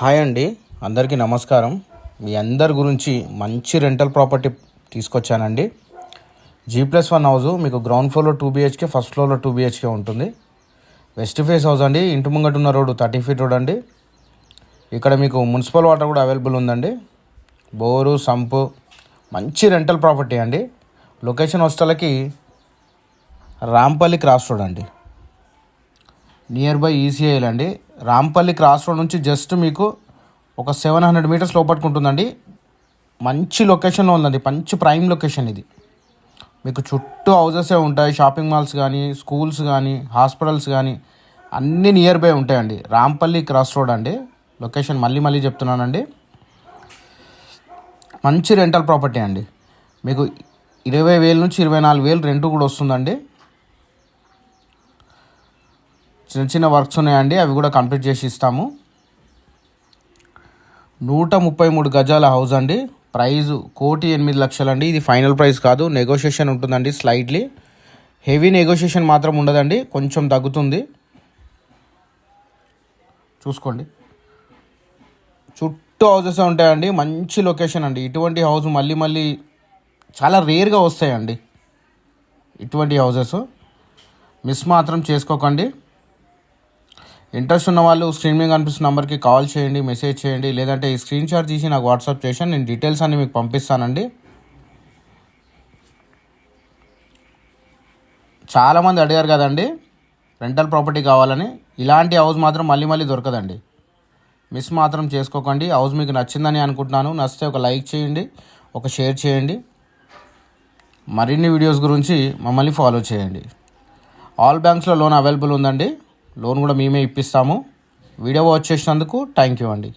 Hi అండి. అందరికీ నమస్కారం. మీ అందరి గురించి మంచి రెంటల్ ప్రాపర్టీ తీసుకొచ్చానండి. జీ ప్లస్ వన్ హౌస్ మీకు గ్రౌండ్ ఫ్లోర్లో టూ బీహెచ్కే ఫస్ట్ ఫ్లోర్లో టూ బీహెచ్కే ఉంటుంది. వెస్ట్ ఫేస్ హౌస్ అండి. ఇంటి ముంగట ఉన్న రోడ్డు థర్టీ ఫీట్ రోడ్ అండి. ఇక్కడ మీకు మున్సిపల్ వాటర్ కూడా అవైలబుల్ ఉందండి. బోరు సంపు మంచి రెంటల్ ప్రాపర్టీ అండి. లొకేషన్ వస్తలకి రాంపల్లి క్రాస్ రోడ్ అండి. నియర్ బై ఈసీఐలు అండి. రాంపల్లి క్రాస్ రోడ్ నుంచి జస్ట్ మీకు ఒక సెవెన్ హండ్రెడ్ మీటర్స్ లోపట్టుకుంటుందండి. మంచి లొకేషన్లో ఉందండి. మంచి ప్రైమ్ లొకేషన్ ఇది. మీకు చుట్టూ హౌజెసే ఉంటాయి. షాపింగ్ మాల్స్ కానీ స్కూల్స్ కానీ హాస్పిటల్స్ కానీ అన్నీ నియర్ బై ఉంటాయండి. రాంపల్లి క్రాస్ రోడ్ అండి. లొకేషన్ మళ్ళీ మళ్ళీ చెప్తున్నానండి. మంచి రెంటల్ ప్రాపర్టీ అండి. మీకు ఇరవై వేల నుంచి ఇరవై నాలుగు వేలు రెంట్ కూడా వస్తుందండి. చిన్న చిన్న వర్క్స్ ఉన్నాయండి అవి కూడా కంప్లీట్ చేసి ఇస్తాము. నూట ముప్పై మూడు గజాల హౌస్ అండి. ప్రైజ్ కోటి ఎనిమిది లక్షలు అండి ఇది ఫైనల్ ప్రైస్ కాదు నెగోషియేషన్ ఉంటుందండి స్లైట్లీ హెవీ నెగోషియేషన్ మాత్రం ఉండదండి కొంచెం తగ్గుతుంది. చూసుకోండి. చుట్టూ హౌసెస్ ఉంటాయండి మంచి లొకేషన్ అండి. ఇటువంటి హౌస్ మళ్ళీ మళ్ళీ చాలా రేర్గా వస్తాయండి. ఇటువంటి హౌసెస్ మిస్ మాత్రం చేసుకోకండి. ఇంట్రెస్ట్ ఉన్న వాళ్ళు స్క్రీన్ మీద కనిపిస్తున్న నెంబర్కి కాల్ చేయండి మెసేజ్ చేయండి. లేదంటే ఈ స్క్రీన్ షాట్ తీసి నాకు వాట్సాప్ చేసాను నేను డీటెయిల్స్ అన్ని మీకు పంపిస్తానండి. చాలామంది అడిగారు కదండి రెంటల్ ప్రాపర్టీ కావాలని. ఇలాంటి హౌస్ మాత్రం మళ్ళీ మళ్ళీ దొరకదండి. మిస్ మాత్రం చేసుకోకండి. హౌస్ మీకు నచ్చిందని అనుకుంటున్నాను. నచ్చితే ఒక లైక్ చేయండి ఒక షేర్ చేయండి. మరిన్ని వీడియోస్ గురించి మమ్మల్ని ఫాలో చేయండి. ఆల్ బ్యాంక్స్లో లోన్ అవైలబుల్ ఉందండి. లోన్ కూడా మేమే ఇప్పిస్తాము. వీడియో వాచ్ చేసినందుకు థ్యాంక్ యూ అండి.